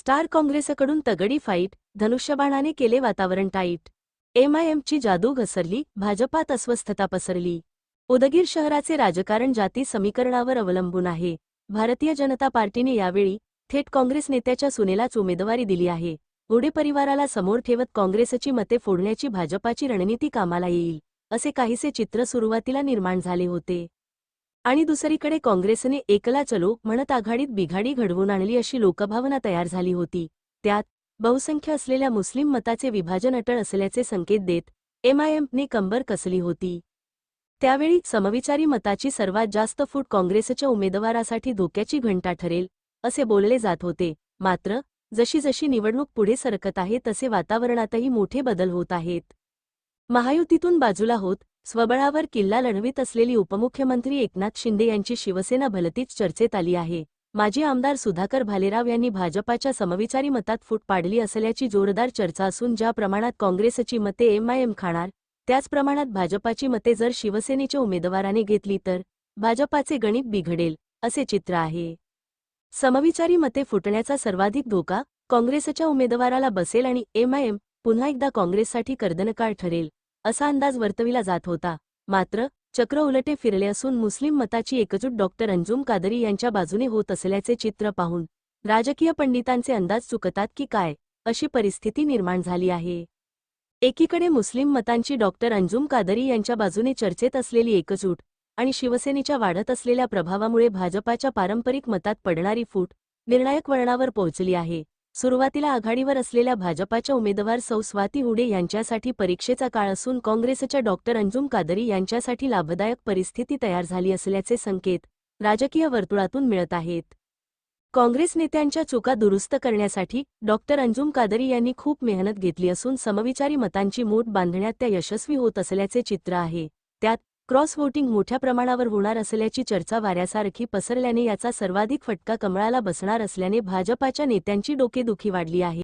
Star काँग्रेसकडून तगडी fight धनुष्यबाणाने केले वातावरण टाईट. एमआयएमची जादू घसरली भाजपात अस्वस्थता पसरली. उदगीर शहराचे राजकारण जाती समीकरणावर अवलंबून आहे. भारतीय जनता पार्टीने यावेळी थेट काँग्रेस नेत्याच्या सुनेलाच उमेदवारी दिली आहे. गोडे परिवाराला समोर ठेवत काँग्रेसची मते फोडण्याची भाजपाची रणनीती कामाला येईल असे काहीसे चित्र सुरुवातीला निर्माण झाले होते. आणि दुसरीकडे काँग्रेसने एकला चलो म्हणत आघाडीत बिघाडी घडवून आणली अशी लोकभावना तयार झाली होती. त्यात बहुसंख्य असलेल्या मुस्लिम मताचे विभाजन अटळ असल्याचे संकेत देत एमआयएमने कंबर कसली होती. त्यावेळी समविचारी मताची सर्वात जास्त फूट काँग्रेसच्या उमेदवारासाठी धोक्याची घंटा ठरेल असे बोलले जात होते. मात्र जशी जशी निवडणूक पुढे सरकत आहे तसे वातावरणातही मोठे बदल होत आहेत. महायुतीतून बाजूला होत स्वबळावर किल्ला लढवित असलेली उपमुख्यमंत्री एकनाथ शिंदे यांची शिवसेना भलतीच चर्चेत आली आहे. माजी आमदार सुधाकर भालेराव यांनी भाजपाच्या समविचारी मतात फूट पाडली असल्याची जोरदार चर्चा असून ज्या प्रमाणात काँग्रेसची मते एमआयएम खाणार त्याच प्रमाणात भाजपाची मते जर शिवसेनेच्या उमेदवाराने घेतली तर भाजपाचे गणित बिघडेल असे चित्र आहे. समविचारी मते फुटण्याचा सर्वाधिक धोका काँग्रेसच्या उमेदवाराला बसेल आणि एमआयएम पुन्हा एकदा काँग्रेससाठी कर्दनकाळ ठरेल. असा अंदाज वर्तविला जात होता. मात्र चक्र उलटे फिरले असून मुस्लिम मताची एकजूट डॉक्टर अंजुम कादरी यांच्या बाजूने होत असल्याचे चित्र पाहून राजकीय पंडितांचे अंदाज चुकतात की काय अशी परिस्थिती निर्माण झाली आहे. एकीकडे मुस्लिम मतांची डॉक्टर अंजुम कादरी यांच्या बाजूने चर्चेत असलेली एकजूट आणि शिवसेनेच्या वाढत असलेल्या प्रभावामुळे भाजपाच्या पारंपरिक मतात पडणारी फूट निर्णायक वळणावर पोहोचली आहे. सुरुवातीला आघाडीवर असलेल्या भाजपाच्या उमेदवार सौ स्वाती हुडे यांच्यासाठी परीक्षेचा काळ असून काँग्रेसच्या डॉक्टर अंजुम कादरी यांच्यासाठी लाभदायक परिस्थिती तयार झाली असल्याचे संकेत राजकीय वर्तुळातून मिळत आहेत. काँग्रेस नेत्यांच्या चुका दुरुस्त करण्यासाठी डॉक्टर अंजुम कादरी यांनी खूप मेहनत घेतली असून समविचारी मतांची मूठ बांधण्यात त्या यशस्वी होत असल्याचे चित्र आहे. त्यात क्रॉस व्होटिंग मोठ्या प्रमाणावर होणार असल्याची चर्चा वाऱ्यासारखी पसरल्याने याचा सर्वाधिक फटका कमळाला बसणार असल्याने भाजपाच्या नेत्यांची डोकेदुखी वाढली आहे.